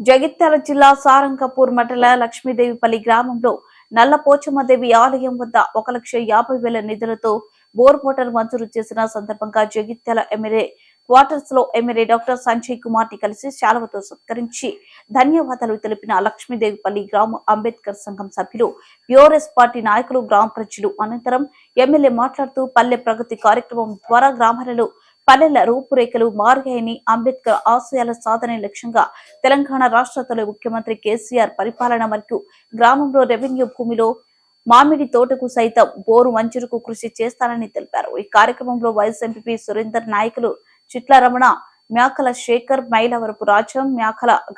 జగిత్యాల జిల్లా సారంగపూర్ మండల లక్ష్మీదేవిపల్లి గ్రామంలో నల్ల పోచమ్మదేవి ఆలయం వద్ద ఒక లక్ష యాభై వేల నిధులతో బోర్ మోటార్ మంజూరు చేసిన సందర్భంగా జగిత్యాల ఎమ్మెల్యే క్వార్టర్స్లో ఎమ్మెల్యే డాక్టర్ సంజయ్ కుమార్ని కలిసి శాలువతో సత్కరించి ధన్యవాదాలు తెలిపిన లక్ష్మీదేవిపల్లి గ్రామ అంబేద్కర్ సంఘం సభ్యులు యూఆర్ఎస్ పార్టీ నాయకులు గ్రామ ప్రజలు అనంతరం ఎమ్మెల్యే మాట్లాడుతూ పల్లె ప్రగతి కార్యక్రమం ద్వారా గ్రామాలలో పల్లెల రూపురేఖలు మారాయని అంబేద్కర్ ఆశయాల సాధన లక్ష్యంగా తెలంగాణ రాష్ట్ర తొలి ముఖ్యమంత్రి కేసీఆర్ పరిపాలన మరియు గ్రామంలో రెవెన్యూ భూమిలో మామిడి తోటకు సైతం బోరు మంజూరుకు కృషి చేస్తానని తెలిపారు. ఈ కార్యక్రమంలో వైఎస్ ఎంపీ సురేందర్ నాయకులు చిట్ల రమణ మ్యాకల శేఖర్ మైలవరపు రాజం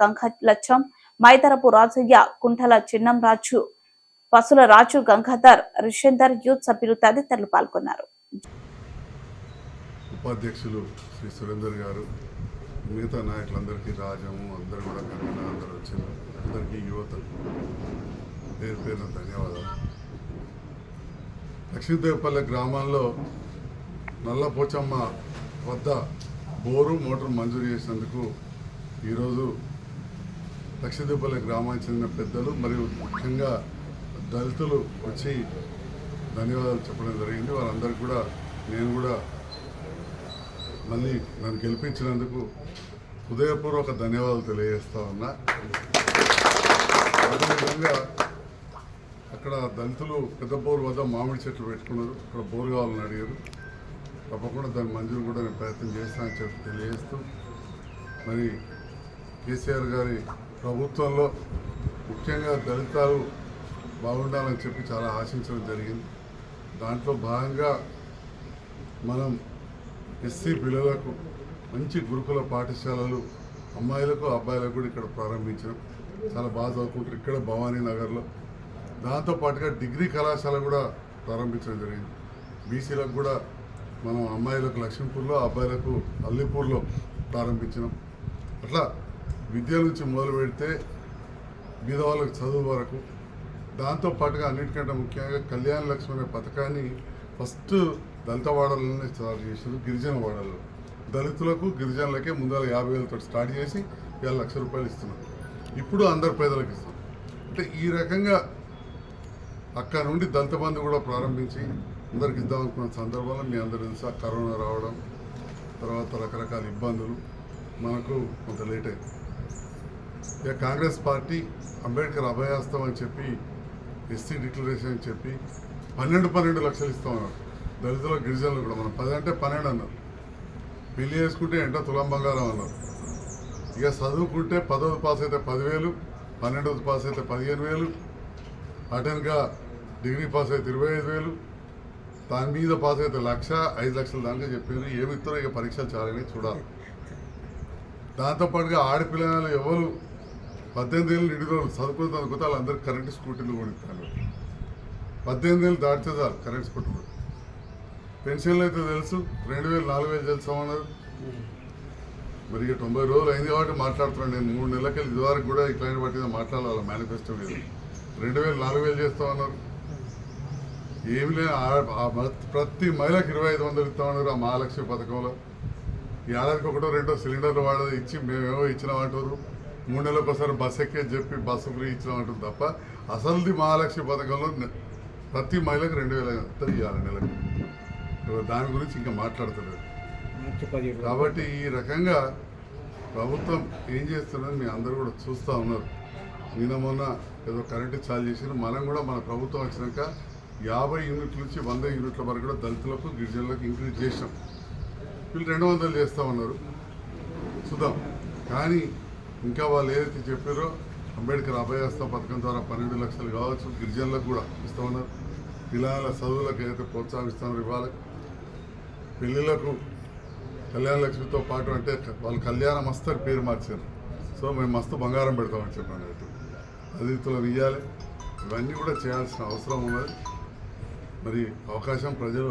గంక లచ్చం మైదరపు రాజయ్య కుంఠల చిన్నం రాజు పసుల రాజు గంగాధర్ రిషేందర్ యూత్ సభ్యులు తదితరులు పాల్గొన్నారు. ఉపాధ్యక్షులు శ్రీ సురేందర్ గారు మిగతా నాయకులందరికీ రాజము అందరూ కూడా కనుక అందరూ వచ్చారు. అందరికీ యువత పేరు పేరున ధన్యవాదాలు. లక్ష్మీదేవపల్లె గ్రామంలో నల్లపోచమ్మ వద్ద బోరు మోటార్ మంజూరు చేసినందుకు ఈరోజు లక్ష్మీదేవపల్లె గ్రామానికి చెందిన పెద్దలు మరియు ముఖ్యంగా దళితులు వచ్చి ధన్యవాదాలు చెప్పడం జరిగింది. వారందరికీ కూడా నేను కూడా మళ్ళీ నన్ను గెలిపించినందుకు హృదయపూర్వక ధన్యవాదాలు తెలియజేస్తా ఉన్నా. అదేవిధంగా అక్కడ దళితులు పెద్ద బోరు వద్ద మామిడి చెట్లు పెట్టుకున్నారు. అక్కడ బోరు కావాలని అడిగారు. తప్పకుండా దాని మంజూరు కూడా నేను ప్రయత్నం చేస్తానని చెప్పి తెలియజేస్తూ మరి కేసీఆర్ గారి ప్రభుత్వంలో ముఖ్యంగా దళితాలు బాగుండాలని చెప్పి చాలా ఆశించడం జరిగింది. దాంట్లో భాగంగా మనం ఎస్సీ పిల్లలకు మంచి గురుకుల పాఠశాలలు అమ్మాయిలకు అబ్బాయిలకు కూడా ఇక్కడ ప్రారంభించాం. చాలా బాగా చదువుకుంటారు ఇక్కడ భవానీ నగర్లో. దాంతోపాటుగా డిగ్రీ కళాశాల కూడా ప్రారంభించడం జరిగింది. బీసీలకు కూడా మనం అమ్మాయిలకు లక్ష్మీపూర్లో అబ్బాయిలకు అల్లిపూర్లో ప్రారంభించినాం. అట్లా విద్య నుంచి మొదలు పెడితే బీదవాళ్ళకి చదువు వరకు. దాంతోపాటుగా అన్నిటికంటే ముఖ్యంగా కళ్యాణ లక్ష్మి అనే పథకాన్ని ఫస్ట్ దళిత స్టార్ట్ చేసారు గిరిజన వాడలు. దళితులకు గిరిజనులకే ముందర యాభై వేలతో స్టార్ట్ చేసి ఇవాళ లక్ష రూపాయలు ఇస్తున్నాం ఇప్పుడు అందరు పేదలకు ఇస్తున్నారు. అంటే ఈ రకంగా అక్కడ నుండి దళిత బంధు కూడా ప్రారంభించి అందరికి ఇద్దాం అనుకున్న సందర్భంలో మీ అందరూ తెలుసా కరోనా రావడం తర్వాత రకరకాల ఇబ్బందులు. మనకు కొంత లేట్ అయింది. ఇక కాంగ్రెస్ పార్టీ అంబేద్కర్ అభయాస్తం అని చెప్పి ఎస్సీ డిక్లరేషన్ అని చెప్పి పన్నెండు పన్నెండు లక్షలు ఇస్తామన్నారు. దళితుల గిరిజనులు కూడా మనం పది అంటే పన్నెండు అన్నారు. పెళ్ళి చేసుకుంటే ఎంట తులం బంగారం అన్నారు. ఇక చదువుకుంటే పదవది పాస్ అయితే పదివేలు పన్నెండవది పాస్ అయితే పదిహేను వేలు అటెన్గా డిగ్రీ పాస్ అయితే ఇరవై ఐదు వేలు దాని మీద పాస్ అయితే లక్ష ఐదు లక్షల దాకా చెప్పారు ఏమి ఇస్తారో ఇక పరీక్షలు చాలని చూడాలి. దాంతోపాటుగా ఆడపిల్లలు ఎవరు పద్దెనిమిది ఏళ్ళు నిండి రోజులు చదువుకుని చదువుకుంటే వాళ్ళందరికీ కరెంటు స్కూటీలు కొనిస్తాను పద్దెనిమిది ఏళ్ళు దాటితే చాలు కరెంట్ స్కూటీలు పెన్షన్లు అయితే తెలుసు రెండు వేలు నాలుగు వేలు తెలుసామన్నారు మరి ఇక తొంభై రోజులు అయింది కాబట్టి మాట్లాడుతున్నాను నేను. మూడు నెలలకెళ్ళి ఇదివరకు కూడా ఈ క్లైంట్ బట్టి మాట్లాడాలి మేనిఫెస్టో మీద. రెండు వేలు నాలుగు వేలు చేస్తామన్నారు ఏమి లేదు. ప్రతి మహిళకు ఇరవై ఐదు వందలు ఇస్తామన్నారు ఆ మహాలక్ష్మి పథకంలో. ఏడాదికి ఒకటో రెండో సిలిండర్లు వాడదు ఇచ్చి మేమేమో ఇచ్చినామంటారు మూడు నెలలకు ఒకసారి బస్ ఎక్కే చెప్పి బస్సు ఫ్రీ ఇచ్చినామంటారు తప్ప అసలుది మహాలక్ష్మి పథకంలో ప్రతి మహిళకు రెండు వేల ఇవ్వాలి నెలకు. దాని గురించి ఇంకా మాట్లాడతలేదు. కాబట్టి ఈ రకంగా ప్రభుత్వం ఏం చేస్తున్నది మీ అందరూ కూడా చూస్తూ ఉన్నారు. నిన్న మొన్న ఏదో కరెంటు చాలు చేసిన మనం కూడా మన ప్రభుత్వం వచ్చినాక యాభై యూనిట్ల నుంచి వంద యూనిట్ల వరకు కూడా దళితులకు గిరిజనులకు ఇంక్రీజ్ చేసినాం. వీళ్ళు రెండు వందలు చేస్తామన్నారు చూద్దాం. కానీ ఇంకా వాళ్ళు ఏదైతే చెప్పారో అంబేద్కర్ అభయాస్త పథకం ద్వారా పన్నెండు లక్షలు కావచ్చు గిరిజనులకు కూడా ఇస్తామన్నారు పిల్లల చదువులకు ఏదైతే ప్రోత్సహిస్తామో ఇవ్వాలి పెళ్ళిళ్ళకు కళ్యాణ లక్ష్మితో పాటు అంటే వాళ్ళు కళ్యాణ మస్తు పేరు మార్చారు. సో మేము మస్తు బంగారం పెడతామని చెప్పాను అన్నట్టు అది ఇవ్వాలి ఇవన్నీ కూడా చేయాల్సిన అవసరం ఉన్నది. మరి అవకాశం ప్రజలు